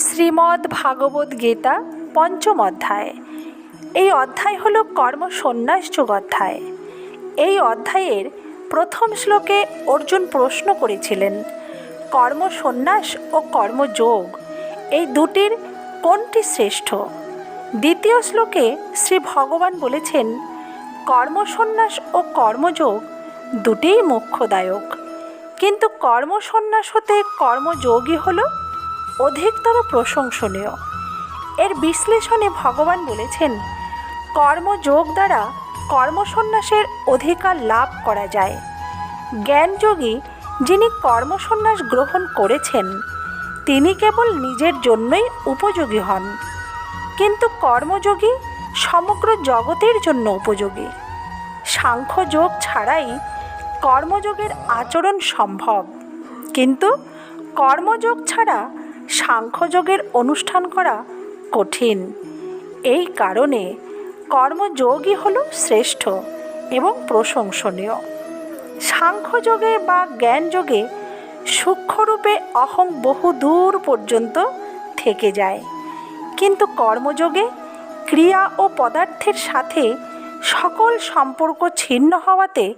শ্রীমদ্ ভাগবত গীতা পঞ্চম অধ্যায়। এই অধ্যায় হল কর্ম সন্ন্যাস যোগ অধ্যায়। এই অধ্যায়ের প্রথম শ্লোকে অর্জুন প্রশ্ন করেছিলেন কর্ম সন্ন্যাস ও কর্মযোগ, এই দুটির কোনটি শ্রেষ্ঠ? দ্বিতীয় শ্লোকে শ্রী ভগবান বলেছেন, কর্মসন্ন্যাস ও কর্মযোগ দুটিই মোক্ষদায়ক। কিন্তু কর্মসন্ন্যাস হতে কর্মযোগই হল অধিকতর প্রশংসনীয়। এর বিশ্লেষণে ভগবান বলেছেন কর্মযোগ দ্বারা কর্মসন্ন্যাসের অধিকার লাভ করা যায়। জ্ঞানযোগী যিনি কর্মসন্ন্যাস গ্রহণ করেছেন, তিনি কেবল নিজের জন্যই উপযোগী হন। কিন্তু কর্মযোগী সমগ্র জগতের জন্য উপযোগী। সাংখ্যযোগ ছাড়াই কর্মযোগের আচরণ সম্ভব। কিন্তু কর্মযোগ ছাড়া সাংখ্যযোগের অনুষ্ঠান করা কঠিন। এই কারণে কর্মযোগই হল শ্রেষ্ঠ এবং প্রশংসনীয়। সাংখ্যযোগে বা জ্ঞানযোগে সূক্ষ্মরূপে অহং বহু দূর পর্যন্ত থেকে যায়। কিন্তু কর্মযোগে ক্রিয়া ও পদার্থের সাথে সকল সম্পর্ক ছিন্ন হওয়াতে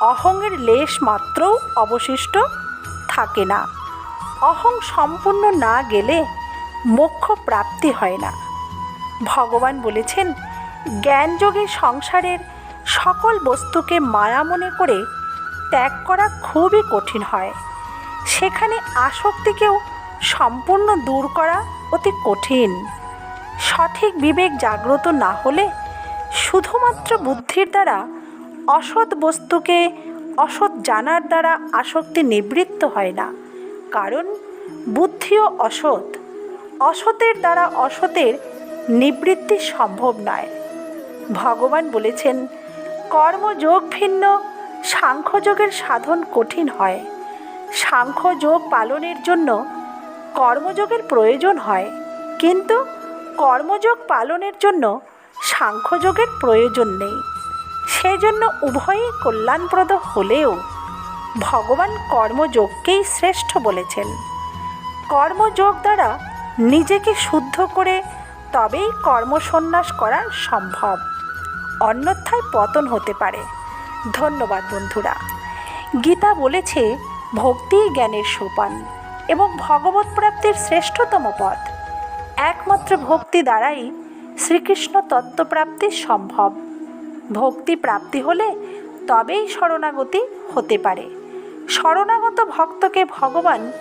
অহংয়ের লেশ মাত্রও অবশিষ্ট থাকে না। অহং সম্পূর্ণ না গেলে মোক্ষ প্রাপ্তি হয় না। ভগবান বলেছেন, জ্ঞানযোগে সংসারের সকল বস্তুকে মায়া মনে করে ত্যাগ করা খুবই কঠিন হয়। সেখানে আসক্তিকেও সম্পূর্ণ দূর করা অতি কঠিন। সঠিক বিবেক জাগ্রত না হলে শুধুমাত্র বুদ্ধির দ্বারা অসৎ বস্তুকে অসৎ জানার দ্বারা আসক্তি নিবৃত্ত হয় না। কারণ বুদ্ধিও অসৎ, অসতের দ্বারা অসতের নিবৃত্তি সম্ভব নয়। ভগবান বলেছেন কর্মযোগ ভিন্ন সাংখ্যযোগের সাধন কঠিন হয়। সাংখ্যযোগ পালনের জন্য কর্মযোগের প্রয়োজন হয়, কিন্তু কর্মযোগ পালনের জন্য সাংখ্যযোগের প্রয়োজন নেই। সেজন্য উভয়ই কল্যাণপ্রদ হলেও ভগবান কর্মযোগকেই শ্রেষ্ঠ বলেছেন। কর্মযোগ দ্বারা নিজেকে শুদ্ধ করে তবেই কর্মসন্ন্যাস করা সম্ভব। অন্যথায় পতন হতে পারে। ধন্যবাদ বন্ধুরা। গীতা বলেছে ভক্তিই জ্ঞানের সোপান এবং ভগবত প্রাপ্তির শ্রেষ্ঠতম পথ। একমাত্র ভক্তি দ্বারাই শ্রীকৃষ্ণ তত্ত্বপ্রাপ্তি সম্ভব। ভক্তি প্রাপ্তি হলে তবেই শরণাগতি হতে পারে। শরণাগত ভক্তকে ভগবান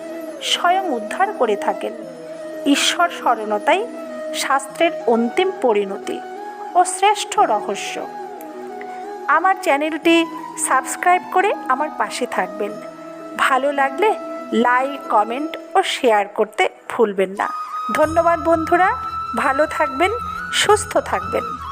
স্বয়ং উদ্ধার করে থাকেন। ঈশ্বর স্মরণতাই শাস্ত্রের অন্তিম পরিণতি ও শ্রেষ্ঠ রহস্য। আমার চ্যানেলটি সাবস্ক্রাইব করে আমার পাশে থাকবেন। ভালো লাগলে লাইক, কমেন্ট ও শেয়ার করতে ভুলবেন না। ধন্যবাদ বন্ধুরা, ভালো থাকবেন, সুস্থ থাকবেন।